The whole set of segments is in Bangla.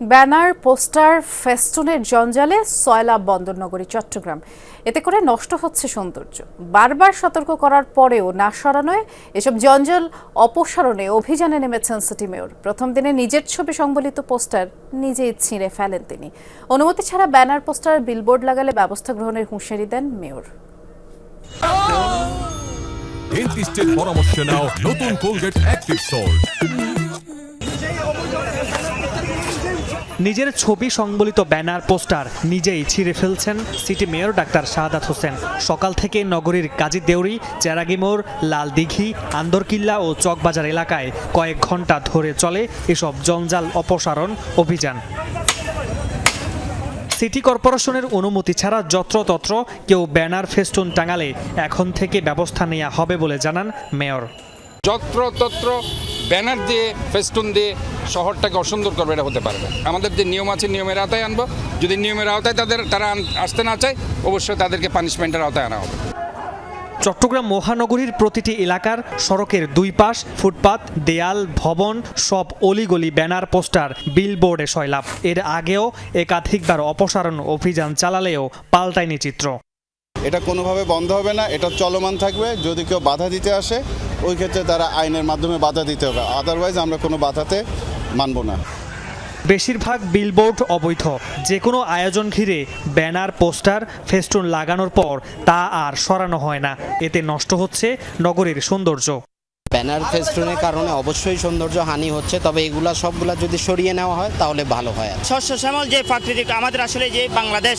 ব্যানার, পোস্টার, ফেস্টুনের জঞ্জালে সয়লাব বন্দরনগরী, চট্টগ্রাম। এতে করে নষ্ট হচ্ছে সৌন্দর্য। বারবার সতর্ক করার পরেও না সরানোয় এসব জঞ্জাল অপসারণে অভিযানে নেমেছেন সিটি মেয়র। প্রথম দিনে নিজের ছবি সংবলিত পোস্টার নিজেই ছিঁড়ে ফেলেন তিনি। অনুমতি ছাড়া ব্যানার, পোস্টার, বিলবোর্ড লাগালে ব্যবস্থা গ্রহণের হুঁশিয়ারি দেন মেয়র। পরামর্শ নাও নতুন কোলগেট অ্যাক্টিভ সল্ট নিজের ছবি সংবলিত ব্যানার, পোস্টার নিজেই ছিঁড়ে ফেলছেন city mayor doctor Shahadat Hossain. সকাল থেকে নগরীর কাজী দেউরি চেরাগিমোর লাল দিঘি আন্দরকিল্লা ও চকবাজার এলাকায় কয়েক ঘণ্টা ধরে চলে এসব জঞ্জাল অপসারণ অভিযান। সিটি কর্পোরেশনের অনুমতি ছাড়া যত্রতত্র কেউ ব্যানার ফেস্টুন টাঙালে এখন থেকে ব্যবস্থা নেওয়া হবে বলে জানান মেয়র। যত্রতত্র ব্যানার দিয়ে, ফেস্টুন দিয়ে শহরটাকে অসুন্দর করবে, এটা হতে পারবে। আমাদের যে নিয়ম আছে, নিয়মের আওতায় আনব। যদি নিয়মের আওতায় তাদের, তারা আসতে না চায়, অবশ্যই তাদেরকে পানিশমেন্টের আওতায় আনা হবে। চট্টগ্রাম মহানগরীর প্রতিটি এলাকার সড়কের দুই পাশ, ফুটপাত, দেয়াল, ভবন, সব অলিগলি ব্যানার, পোস্টার, বিলবোর্ডে সয়লাভ এর আগেও একাধিকবার অপসারণ অভিযান চালালেও পাল্টায়নি চিত্র। এটা কোনোভাবে বন্ধ হবে না, এটা চলমান থাকবে। যদি কেউ বাধা দিতে আসে, ওই ক্ষেত্রে তারা আইনের মাধ্যমে বাধা দিতে হবে। আদারওয়াইজ আমরা কোনো বাধাতে মানব না। বেশিরভাগ বিলবোর্ড অবৈধ। যে কোনো আয়োজন ঘিরে ব্যানার, পোস্টার, ফেস্টুন লাগানোর পর তা আর সরানো হয় না। এতে নষ্ট হচ্ছে নগরীর সৌন্দর্য। ব্যানার ফেস্টুনের কারণে অবশ্যই সৌন্দর্য হানি হচ্ছে তবে এগুলা সবগুলা যদি সরিয়ে নেওয়া হয় তাহলে ভালো হয় আর শস্য শ্যামল যে প্রাকৃতিক আমাদের আসলে যে বাংলাদেশ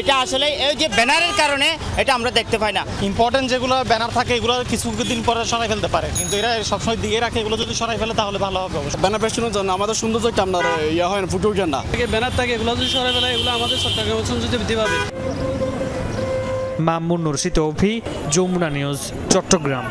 এটা আসলে এই যে ব্যানারের কারণে এটা আমরা দেখতে পাই না। ইম্পর্টেন্ট যেগুলো ব্যানার থাকে এগুলো কিছু দিন পরে সরাই ফেলতে পারে। কিন্তু এরা সবসময় দিয়ে রাখে এগুলো যদি সরাই ফেলে তাহলে ভালো হবে অবশ্যই। ব্যানার ফেস্টুনের জন্য আমাদের সৌন্দর্যটা আপনার ইয়ে হয় না ফুটে ওঠে না। ব্যানার থাকে এগুলো যদি সরাই ফেলে এগুলো আমাদের চট্টগ্রাম সৌন্দর্য বৃদ্ধি পাবে। মামুন নুরশিদ অভি যমুনা নিউজ চট্টগ্রাম।